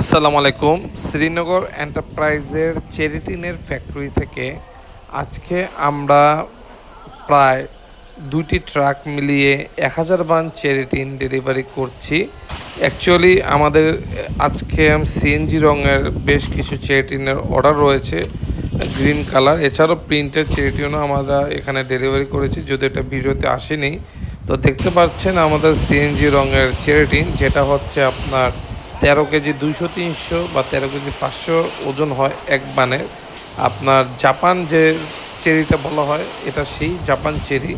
আসসালামু আলাইকুম। শ্রীনগর এন্টারপ্রাইজের চেরিটিনের ফ্যাক্টরি থেকে আজকে আমরা প্রায় দুটি ট্রাক মিলিয়ে এক হাজার বান চেরিটিন ডেলিভারি করছি। অ্যাকচুয়ালি আমাদের আজকে সিএনজি রঙের বেশ কিছু চেরিটিনের অর্ডার রয়েছে, গ্রিন কালার। এছাড়াও প্রিন্টের চেরিটিনও আমরা এখানে ডেলিভারি করেছি, যদি এটা ভিডিওতে আসেনি। তো দেখতে পাচ্ছেন আমাদের সিএনজি রঙের চেরিটিন যেটা হচ্ছে আপনার তেরো কেজি দুইশো, তিনশো বা তেরো কেজি পাঁচশো ওজন হয় এক বানের আপনার জাপান যে চেরিটা বলা হয়, এটা সেই জাপান চেরি।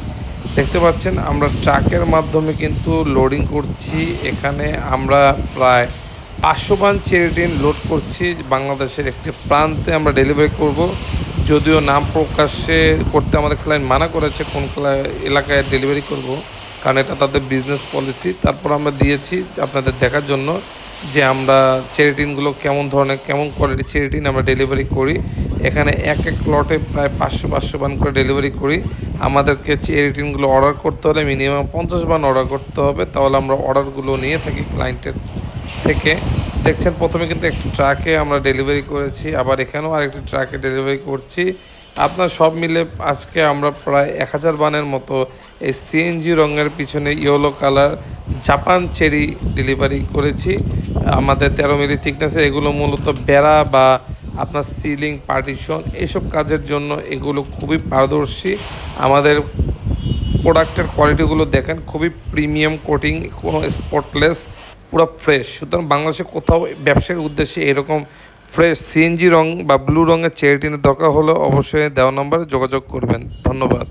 দেখতে পাচ্ছেন, আমরা ট্রাকের মাধ্যমে কিন্তু লোডিং করছি। এখানে আমরা প্রায় পাঁচশো বান চেরি চেরিটিন লোড করছি। বাংলাদেশের একটি প্রান্তে আমরা ডেলিভারি করব। যদিও নাম প্রকাশে করতে আমাদের ক্লায়েন্ট মানা করেছে, কোন এলাকায় ডেলিভারি করব। কারণ এটা তাদের বিজনেস পলিসি তারপর আমরা দিয়েছি আপনাদের দেখার জন্য। যে আমরা চেরিটিনগুলো কেমন ধরনের, কেমন কোয়ালিটির চেরিটিন আমরা ডেলিভারি করি। এখানে এক এক লটে প্রায় পাঁচশো পাঁচশো বান করে ডেলিভারি করি। আমাদেরকে চেরিটিনগুলো অর্ডার করতে হলে মিনিমাম পঞ্চাশ বান অর্ডার করতে হবে। তাহলে আমরা অর্ডারগুলো নিয়ে থাকি ক্লায়েন্টের থেকে। দেখছেন, প্রথমে কিন্তু একটি ট্রাকে আমরা ডেলিভারি করেছি। আবার এখানেও আরেকটি ট্রাকে ডেলিভারি করছি। আপনার সব মিলে আজকে আমরা প্রায় এক হাজার বানের মতো এই সিএনজি রঙের পিছনে yellow colour Japan cherry delivery করেছি। আমাদের তেরো মিলি থিকনেসে এগুলো মূলত বেড়া বা আপনার সিলিং, পার্টিশন এসব কাজের জন্য এগুলো খুবই পারদর্শী। আমাদের প্রোডাক্টের কোয়ালিটিগুলো দেখেন, খুবই প্রিমিয়াম কোটিং, কোনো স্পটলেস পুরো ফ্রেশ সুতরাং বাংলাদেশে কোথাও ব্যবসার উদ্দেশ্যে এরকম ফ্রেশ সিএনজি রং বা ব্লু রঙের চেয়ারটিনের দরকার হলে অবশ্যই দেওয়া নম্বরে যোগাযোগ করবেন। ধন্যবাদ।